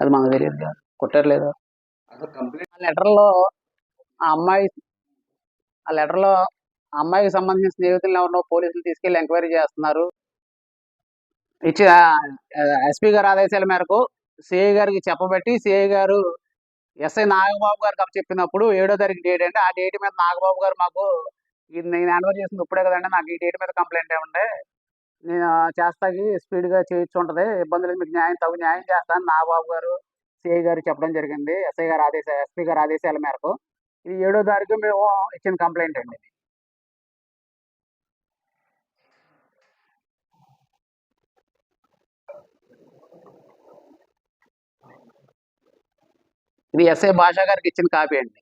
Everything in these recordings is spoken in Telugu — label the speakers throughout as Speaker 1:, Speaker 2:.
Speaker 1: అది మనకు తెలియదు కదా. కొట్టారు లేదా
Speaker 2: అసలు కంప్లైంట్
Speaker 1: ఆ లెటర్లో ఆ అమ్మాయి ఆ లెటర్లో ఆ అమ్మాయికి సంబంధించిన స్నేహితులను ఎవరినో పోలీసులు తీసుకెళ్ళి ఎంక్వైరీ చేస్తున్నారు. ఇచ్చిన ఎస్పీ గారి ఆదేశాల మేరకు సిఐ గారికి చెప్పబట్టి సిఐ గారు ఎస్ఐ నాగబాబు గారికి అప్పు చెప్పినప్పుడు ఏడో తారీఖు డేట్ అంటే ఆ డేట్ మీద నాగబాబు గారు మాకు ఇది నేను హ్యాండ్ చేసింది ఇప్పుడే కదండి నాకు ఈ డేట్ మీద కంప్లైంట్ ఏమంటే నేను చేస్తాకి స్పీడ్గా చేయొచ్చు ఉంటుంది. ఇబ్బంది లేదు మీకు న్యాయం తగు న్యాయం చేస్తాను నాగబాబు గారు సిఐ గారు చెప్పడం జరిగింది. ఎస్ఐ గారు ఆదేశ ఎస్పీ గారు ఆదేశాల మేరకు. ఇది ఏడో తారీఖు మేము ఇచ్చిన కంప్లైంట్ అండి. ఇది ఎస్ఐ భాషా గారికి ఇచ్చిన కాపీ అండి.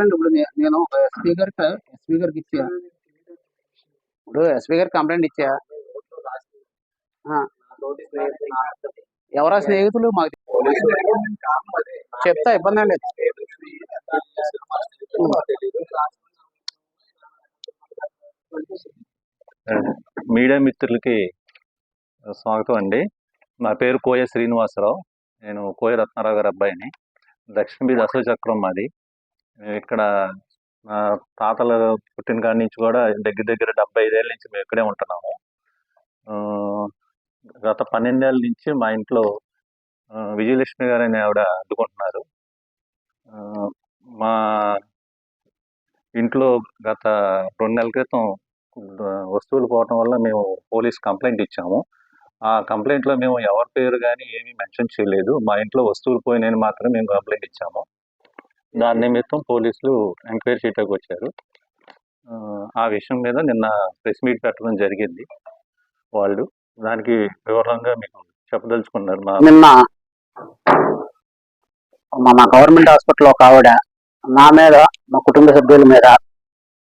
Speaker 1: చెప్పండి. ఇప్పుడు నేను ఎస్పీ గారికి ఎస్పీ గారికి ఇచ్చా. ఇప్పుడు ఎస్పీ గారికి కంప్లైంట్ ఇచ్చా? ఆ. ఎవరా స్నేహితులు? మాకు చెప్తా ఇబ్బంది అండి
Speaker 3: మీడియా మిత్రులకి స్వాగతం అండి. నా పేరు కోయ శ్రీనివాసరావు. నేను కోయ రత్నారావు గారి అబ్బాయిని. దక్షిణ బీద్ అశోచక్రం మాది. ఇక్కడ మా తాతల పుట్టిన కాడి నుంచి కూడా దగ్గర దగ్గర డెబ్బై ఐదేళ్ళ నుంచి మేము ఇక్కడే ఉంటున్నాము. గత పన్నెండేళ్ళ నుంచి మా ఇంట్లో విజయలక్ష్మి గారు అనే ఆవిడ అడ్డుకుంటున్నారు. మా ఇంట్లో గత రెండు నెలల క్రితం వస్తువులు పోవటం వల్ల మేము పోలీస్ కంప్లైంట్ ఇచ్చాము. ఆ కంప్లైంట్లో మేము ఎవరి పేరు కానీ ఏమీ మెన్షన్ చేయలేదు. మా ఇంట్లో వస్తువులు పోయినాయని మాత్రం మేము కంప్లైంట్ ఇచ్చాము. దాని నిమిత్తం పోలీసులు ఎంక్వైరీ చేయటానికి వచ్చారు. ఆ, విషయం మీద నిన్న ప్రెస్ మీట్ పెట్టడం జరిగింది వాళ్ళు. దానికి వివరంగా మీకు చెప్పదలుచుకున్నారు మా
Speaker 1: నిన్న మన గవర్నమెంట్ హాస్పిటల్ ఒక ఆవిడ నా మీద మా కుటుంబ సభ్యుల మీద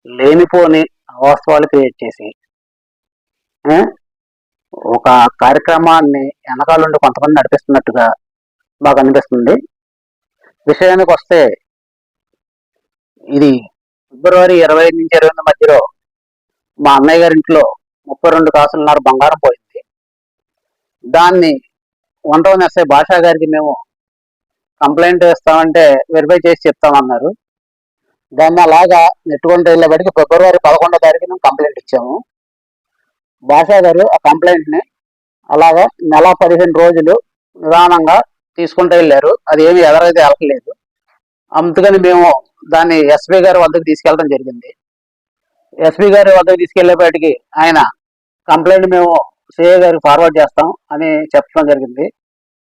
Speaker 1: లేనిపోని అవాస్తవాలు క్రియేట్ చేసి ఒక కార్యక్రమాన్ని వెనకాలండి కొంతమంది నడిపిస్తున్నట్టుగా మాకు అనిపిస్తుంది. విషయానికి వస్తే ఇది ఫిబ్రవరి ఇరవై నుంచి ఇరవై ఎనిమిది మధ్యలో మా అన్నయ్య గారి ఇంట్లో ముప్పై రెండు కాసులున్నర బంగారం పోయింది. దాన్ని వంట టౌన్ ఎస్ఐ భాషా గారికి మేము కంప్లైంట్ ఇస్తామంటే వెరిఫై చేసి చెప్తామన్నారు. దాన్ని అలాగా నెట్టుకుంటూ వెళ్ళేబడికి ఫిబ్రవరి పదకొండో తారీఖు మేము కంప్లైంట్ ఇచ్చాము. భాషా గారు ఆ కంప్లైంట్ని అలాగా నెల పదిహేను రోజులు నిదానంగా తీసుకుంటూ వెళ్ళారు. అది ఏమి ఎదరైతే వెళ్ళలేదు అందుకని మేము దాన్ని ఎస్పీ గారి వద్దకు తీసుకెళ్ళడం జరిగింది. ఎస్పీ గారి వద్దకు తీసుకెళ్ళేపటికి ఆయన కంప్లైంట్ మేము సిఐ గారికి ఫార్వర్డ్ చేస్తాం అని చెప్పడం జరిగింది.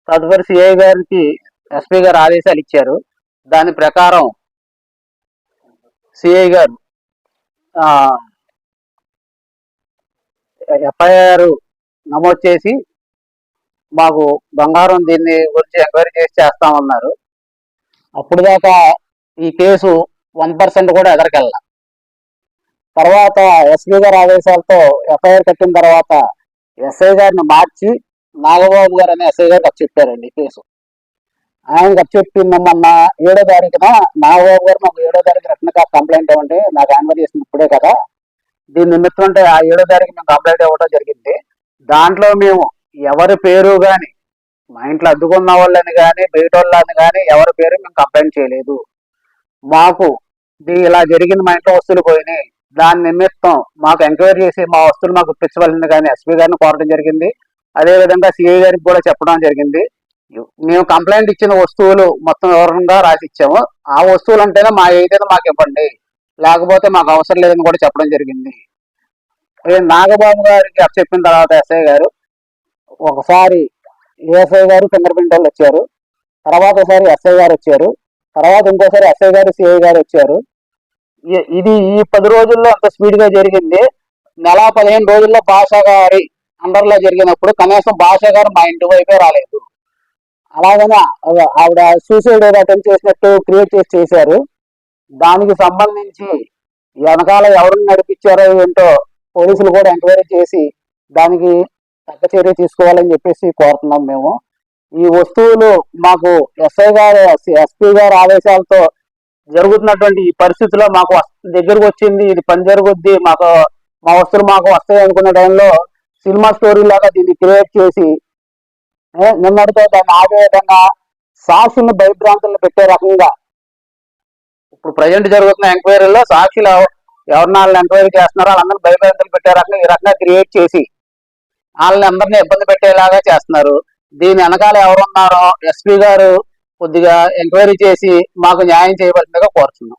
Speaker 1: తదుపరి సిఐ గారికి ఎస్పీ గారు ఆదేశాలు ఇచ్చారు. దాని ప్రకారం సిఐ గారు ఎఫ్ఐఆర్ నమోదు చేసి మాకు బంగారం దీన్ని గురించి ఎంక్వైరీ చేసి చేస్తామన్నారు. అప్పుడు దాకా ఈ కేసు వన్ పర్సెంట్ కూడా ఎదరికెళ్ళ. తర్వాత ఎస్పీ గారి ఆదేశాలతో ఎఫ్ఐఆర్ కట్టిన తర్వాత ఎస్ఐ గారిని మార్చి నాగబాబు గారు అనే ఎస్ఐ గారికి చెప్పారండి కేసు. ఆయనకి అప్పు చెప్పింది మొన్న ఏడో తారీఖున నాగబాబు గారు మాకు ఏడో తారీఖు రత్నక కంప్లైంట్ ఇవ్వండి నాకు యాన్వర్ చేసింది ఇప్పుడే కదా. దీని నిమిత్తం అంటే ఆ ఏడో తారీఖు మేము కంప్లైంట్ ఇవ్వడం జరిగింది. దాంట్లో మేము ఎవరి పేరు కానీ మా ఇంట్లో అద్దుకున్న వాళ్ళని కానీ బయట వాళ్ళని కానీ ఎవరి పేరు మేము కంప్లైంట్ చేయలేదు. మాకు ఇది ఇలా జరిగింది మా ఇంట్లో వస్తువులు పోయినాయి. దాని నిమిత్తం మాకు ఎంక్వైరీ చేసి మా వస్తువులు మాకు ఇప్పించవలసింది కానీ ఎస్పీ గారిని కోరడం జరిగింది. అదే విధంగా సిఐ గారికి కూడా చెప్పడం జరిగింది. మేము కంప్లైంట్ ఇచ్చిన వస్తువులు మొత్తం వివరంగా రాసి ఇచ్చాము. ఆ వస్తువులు అంటేనే మా ఏదైనా మాకు ఇవ్వండి. లేకపోతే మాకు అవసరం లేదని కూడా చెప్పడం జరిగింది. నాగబాబు గారికి చెప్పిన తర్వాత ఎస్ఐ గారు ఒకసారి ఏఎస్ఐ గారు ఫింగర్ ప్రింట్ వాళ్ళు వచ్చారు. తర్వాత ఒకసారి ఎస్ఐ గారు వచ్చారు. తర్వాత ఇంకోసారి ఎస్ఐ గారు సిఐ గారు వచ్చారు. ఇది ఈ పది రోజుల్లో అంత స్పీడ్గా జరిగింది. నెల పదిహేను రోజుల్లో భాష గారి అండర్లో జరిగినప్పుడు కనీసం భాష గారు మా ఇంటి వైపే రాలేదు. అలాగనే ఆవిడ సూసైడ్ అటెంప్ట్ చేసినట్టు క్రియేట్ చేసి చేశారు. దానికి సంబంధించి వెనకాల ఎవరిని నడిపించారో ఏంటో పోలీసులు కూడా ఎంక్వైరీ చేసి దానికి తగ్గ చర్య తీసుకోవాలని చెప్పేసి కోరుతున్నాం మేము. ఈ వస్తువులు మాకు ఎస్ఐ గారు ఎస్పీ గారి ఆదేశాలతో జరుగుతున్నటువంటి ఈ పరిస్థితిలో మాకు దగ్గరకు వచ్చింది ఇది పని జరుగుద్ది మాకు మా వస్తువులు మాకు వస్తాయి అనుకున్న టైంలో సినిమా స్టోరీ లాగా దీన్ని క్రియేట్ చేసి నిన్నటితో దాన్ని ఆగే విధంగా సాక్షులను భయభ్రాంతులను పెట్టే రకంగా ఇప్పుడు ప్రజెంట్ జరుగుతున్న ఎంక్వైరీలో సాక్షులు ఎవరినాళ్ళని ఎంక్వైరీ చేస్తున్నారో వాళ్ళందరూ భయభ్రాంతులు పెట్టే రకంగా ఈ రకంగా క్రియేట్ చేసి వాళ్ళని అందరినీ ఇబ్బంది పెట్టేలాగా చేస్తున్నారు. దీని వెనకాల ఎవరున్నారో ఎస్పీ గారు కొద్దిగా ఎంక్వైరీ చేసి మాకు న్యాయం చేయవలసిందిగా కోరుతున్నాం